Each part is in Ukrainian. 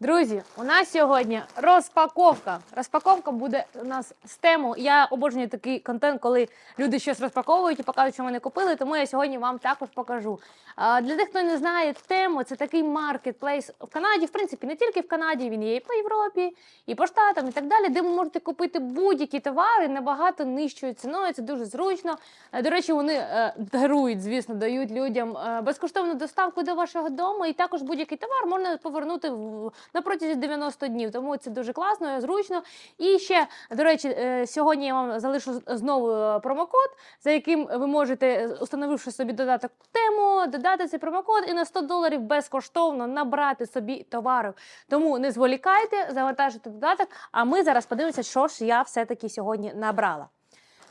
Друзі, у нас сьогодні розпаковка. Розпаковка буде у нас з тему. Я обожнюю такий контент, коли люди щось розпаковують і показують, що вони купили. Тому я сьогодні вам також покажу. А, Для тих, хто не знає тему, це такий маркетплейс в Канаді. В принципі, не тільки в Канаді, він є і по Європі, і по Штатам, і так далі, де ви можете купити будь-які товари набагато нижчою ціною. Це дуже зручно. Е, До речі, вони е, дарують, звісно, дають людям е, безкоштовну доставку до вашого дому, і також будь-який товар можна повернути в на протязі 90 днів. Тому це дуже класно, зручно. І ще, до речі, е, сьогодні я вам залишу знову е, промокод, за яким ви можете, е, установивши собі додаток тему, додати цей промокод і на 100 доларів безкоштовно набрати собі товарів. Тому не зволікайте, завантажуйте додаток. А ми зараз подивимося, що ж я все-таки сьогодні набрала.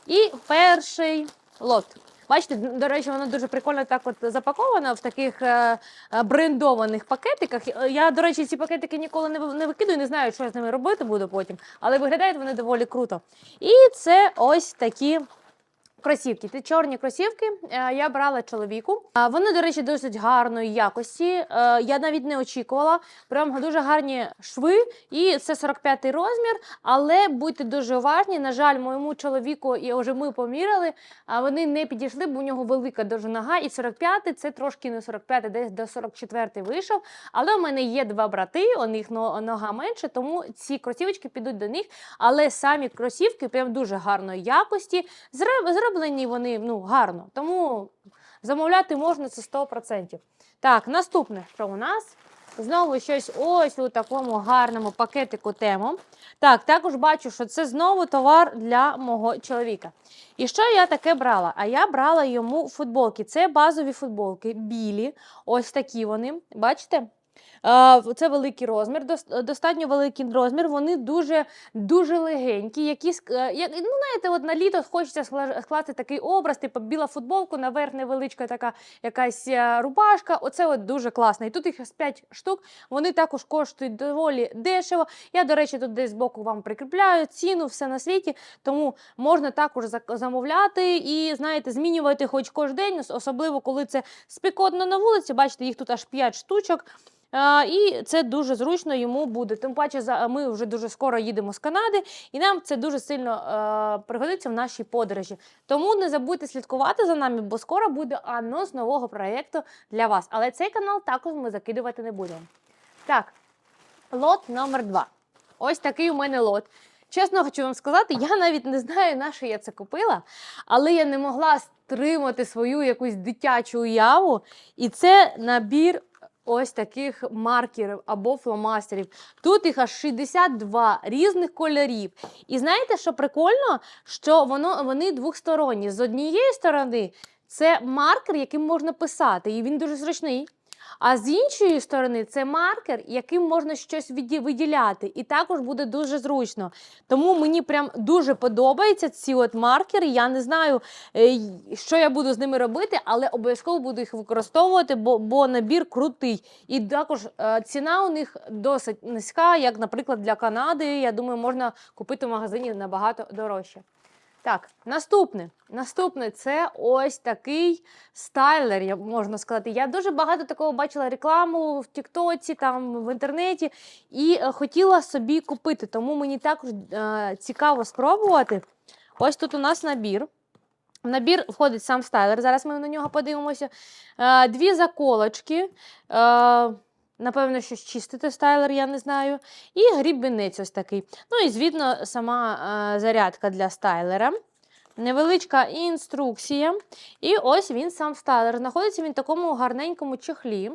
І перший лот. Бачите, до речі, воно дуже прикольно так от запаковано в таких е, е, брендованих пакетиках. Е, Я, до речі, ці пакетики ніколи не, ви- не викидую, не знаю, що я з ними робити буду потім, але виглядають вони доволі круто. І це ось такі. Кросівки, це чорні кросівки. е, Я брала чоловіку. Вони, до речі, досить гарної якості. Е, Я навіть не очікувала. Прям дуже гарні шви, і це 45-й розмір. Але будьте дуже уважні. На жаль, моєму чоловіку, і вже ми поміряли, а вони не підійшли, бо у нього велика дуже нога. І 45-й це трошки не 45-й, десь до 44-й вийшов. Але у мене є два брати, у них нога менше, тому ці кросівочки підуть до них. Але самі кросівки прям дуже гарної якості. Зре- Зроблені вони ну, гарно. Тому замовляти можна це 100%. Так, наступне, що у нас? Знову щось ось у такому гарному пакетику тему. Так, також бачу, що це знову товар для мого чоловіка. І що я таке брала? А я брала йому футболки. Це базові футболки, білі, ось такі вони. Бачите? Це великий розмір, достатньо великий розмір. Вони дуже дуже легенькі. Які е, ну, знаєте, от на літо хочеться скласти такий образ, типу біла футболку, наверх невеличка така якась е, рубашка. Оце от дуже класно. І тут їх 5 штук. Вони також коштують доволі дешево. Я, до речі, тут десь збоку вам прикріпляю ціну, все на світі. Тому можна також замовляти і, знаєте, змінювати хоч кожен день, особливо коли це спекотно на вулиці. Бачите, їх тут аж 5 штучок. І це дуже зручно йому буде. Тим паче, ми вже дуже скоро їдемо з Канади, і нам це дуже сильно е, пригодиться в нашій подорожі. Тому не забудьте слідкувати за нами, бо скоро буде анонс нового проєкту для вас. Але цей канал також ми закидувати не будемо. Так, лот номер два. Ось такий у мене лот. Чесно хочу вам сказати, я навіть не знаю, на що я це купила, але я не могла стримати свою якусь дитячу уяву. І це набір ось таких маркерів або фломастерів. Тут їх аж 62 різних кольорів. І знаєте, що прикольно? Що воно, вони двохсторонні. З однієї сторони це маркер, яким можна писати, і він дуже зручний. А з іншої сторони, це маркер, яким можна щось виділяти, і також буде дуже зручно. Тому мені прям дуже подобаються ці от маркери. Я не знаю, е, що я буду з ними робити, але обов'язково буду їх використовувати, бо, бо набір крутий. І також е, ціна у них досить низька, як, наприклад, для Канади. Я думаю, можна купити в магазині набагато дорожче. Так, наступне. Наступне це ось такий стайлер, можна сказати. Я дуже багато такого бачила рекламу в Тіктоці, там в інтернеті, і е, хотіла собі купити. Тому мені також е, цікаво спробувати. Ось тут у нас набір. В набір входить сам стайлер. Зараз ми на нього подивимося. Е, дві заколочки. Е, напевно, щось чистити стайлер, я не знаю. І грібінець ось такий. Ну і, звідно, сама е, зарядка для стайлера. Невеличка інструкція. І ось він сам стайлер. Знаходиться він в такому гарненькому чехлі.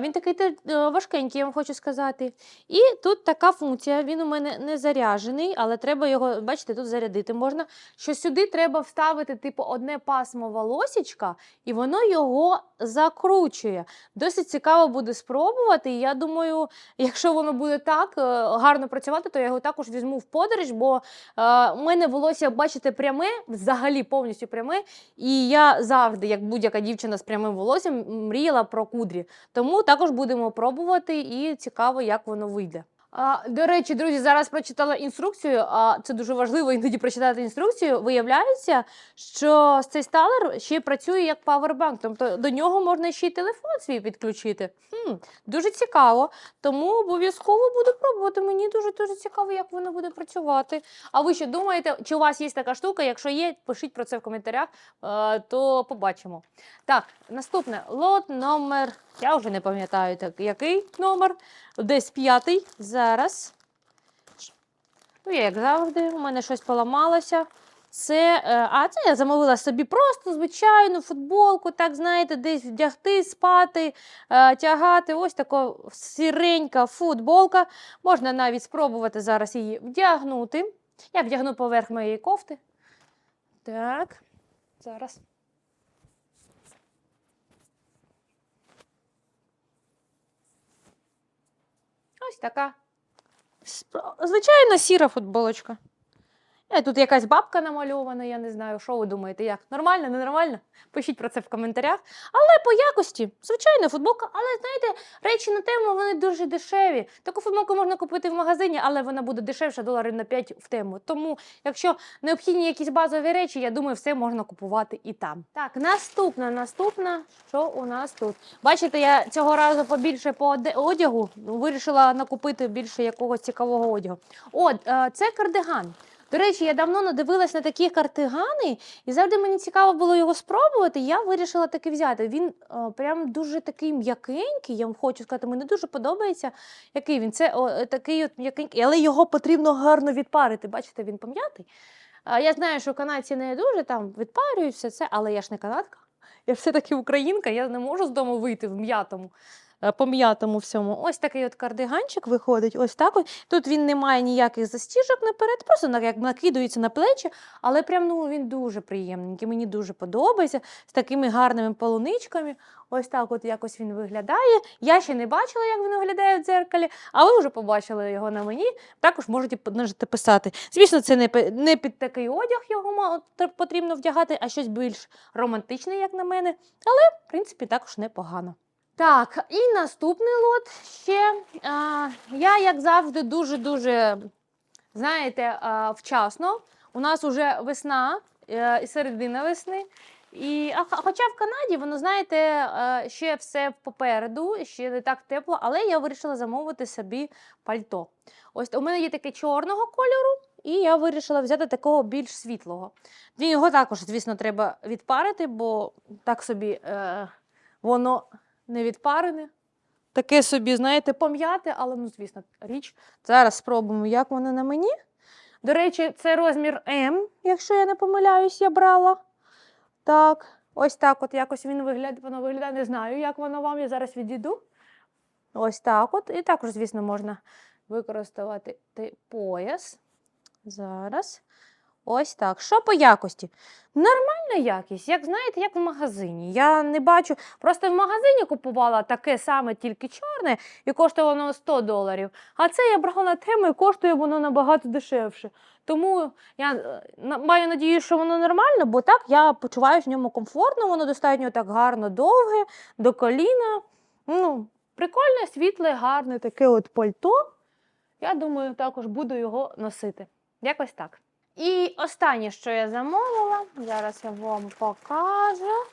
Він такий е, важкенький, я вам хочу сказати. І тут така функція. Він у мене не заряджений, але треба його, бачите, тут зарядити можна. Що сюди треба вставити, типу, одне пасмо волосічка, і воно його закручує. Досить цікаво буде спробувати. Я думаю, якщо воно буде так е, гарно працювати, то я його також візьму в подорож, бо е, у мене волосся, бачите, пряме, взагалі повністю пряме. І я завжди, як будь-яка дівчина з прямим волоссям, мріяла про кудрі. Тому також будемо пробувати і цікаво, як воно вийде. А, до речі, друзі, зараз прочитала інструкцію, а це дуже важливо іноді прочитати інструкцію. Виявляється, що цей сталер ще працює як павербанк, тобто до нього можна ще й телефон свій підключити. Хм, дуже цікаво. Тому обов'язково буду пробувати. Мені дуже дуже цікаво, як воно буде працювати. А ви що думаєте, чи у вас є така штука? Якщо є, пишіть про це в коментарях, то побачимо. Так, наступне лот номер. Я вже не пам'ятаю так, який номер. Десь п'ятий. Зараз. Ну, як завжди, у мене щось поламалося. Це, е, а це я замовила собі просто звичайну футболку, так знаєте, десь вдягти, спати, е, тягати. Ось така сіренька футболка. Можна навіть спробувати зараз її вдягнути. Я вдягну поверх моєї кофти. Так, зараз. Ось така. Звичайна сіра футболочка. Е, Тут якась бабка намальована, я не знаю, що ви думаєте, як? Нормально, ненормально? Пишіть про це в коментарях. Але по якості, звичайна футболка, але знаєте, речі на тему вони дуже дешеві. Таку футболку можна купити в магазині, але вона буде дешевша доларів на 5 в тему. Тому, якщо необхідні якісь базові речі, я думаю, все можна купувати і там. Так, наступна, наступна, що у нас тут? Бачите, я цього разу побільше по одягу вирішила накупити більше якогось цікавого одягу. От, е, це кардиган. До речі, я давно надивилась на такі картигани, і завжди мені цікаво було його спробувати. Я вирішила таки взяти. Він е, прям дуже такий м'якенький. Я вам хочу сказати, мені дуже подобається. Який він? Це о, такий от м'якенький, але його потрібно гарно відпарити. Бачите, він пом'ятий. Я знаю, що канадці не дуже там відпарюють все це, але я ж не канадка. Я все-таки українка, я не можу з дому вийти в м'ятому. Е, По м'ятому всьому. Ось такий от кардиганчик виходить. Ось так. Тут він не має ніяких застіжок наперед, просто як накидується на плечі, але прям ну, він дуже приємненький. Мені дуже подобається з такими гарними полуничками. Ось так от якось він виглядає. Я ще не бачила, як він виглядає в дзеркалі, а ви вже побачили його на мені. Також можете писати. Звісно, це не під такий одяг його потрібно вдягати, а щось більш романтичне, як на мене. Але, в принципі, також непогано. Так, і наступний лот ще. А, я, як завжди, дуже-дуже, знаєте, а, вчасно. У нас вже весна е, і середина весни. І, а, хоча в Канаді, воно, знаєте, е, ще все попереду, ще не так тепло, але я вирішила замовити собі пальто. Ось у мене є таке чорного кольору, і я вирішила взяти такого більш світлого. Його також, звісно, треба відпарити, бо так собі е, воно не відпарене. Таке собі, знаєте, пом'яте, але, ну, звісно, річ. Зараз спробуємо, як воно на мені. До речі, це розмір М, якщо я не помиляюсь, я брала. Так, ось так от якось він виглядає, воно виглядає, не знаю, як воно вам, я зараз відійду. Ось так от. І також, звісно, можна використовувати пояс. Зараз. Ось так. Що по якості? Нормальна якість, як знаєте, як в магазині. Я не бачу. Просто в магазині купувала таке саме, тільки чорне, і коштує воно 100 доларів. А це я брала на тему і коштує воно набагато дешевше. Тому я е, маю надію, що воно нормально, бо так я почуваюся в ньому комфортно, воно достатньо так гарно довге, до коліна. Ну, прикольне, світле, гарне таке от пальто. Я думаю, також буду його носити. Якось так. І останнє, що я замовила, зараз я вам покажу.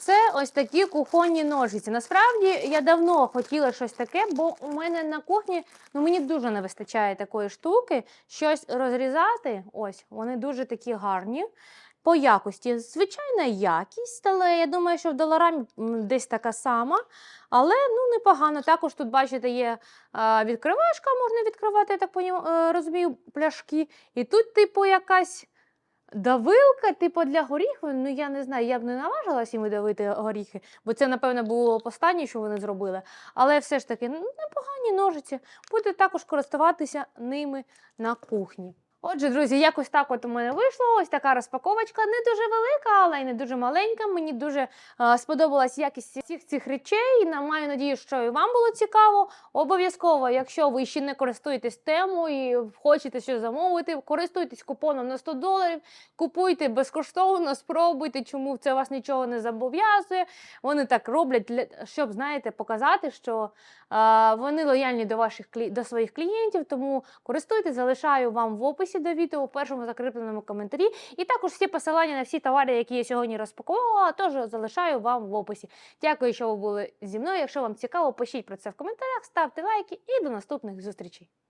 Це ось такі кухонні ножиці. Насправді я давно хотіла щось таке, бо у мене на кухні ну мені дуже не вистачає такої штуки. Щось розрізати. Ось вони дуже такі гарні. По якості, звичайна якість, але я думаю, що в доларамі м, десь така сама. Але ну непогано. Також тут, бачите, є відкривашка, можна відкривати, я так е, розумію, пляшки. І тут, типу, якась давилка, типу, для горіхів. Ну, я не знаю, я б не наважилась їм давити горіхи, бо це, напевно, було останнє, що вони зробили. Але все ж таки, непогані ножиці. Будете також користуватися ними на кухні. Отже, друзі, якось так от у мене вийшло. Ось така розпаковочка не дуже велика, але й не дуже маленька. Мені дуже е, сподобалась якість всіх цих речей. Маю надію, що і вам було цікаво. Обов'язково, якщо ви ще не користуєтесь темою і хочете щось замовити, користуйтесь купоном на 100 доларів, купуйте безкоштовно, спробуйте, чому це вас нічого не зобов'язує. Вони так роблять, щоб знаєте, показати, що е, вони лояльні до ваших до своїх клієнтів. Тому користуйтесь, залишаю вам в описі до відео у першому закріпленому коментарі. І також всі посилання на всі товари, які я сьогодні розпаковувала, теж залишаю вам в описі. Дякую, що ви були зі мною. Якщо вам цікаво, пишіть про це в коментарях, ставте лайки і до наступних зустрічей.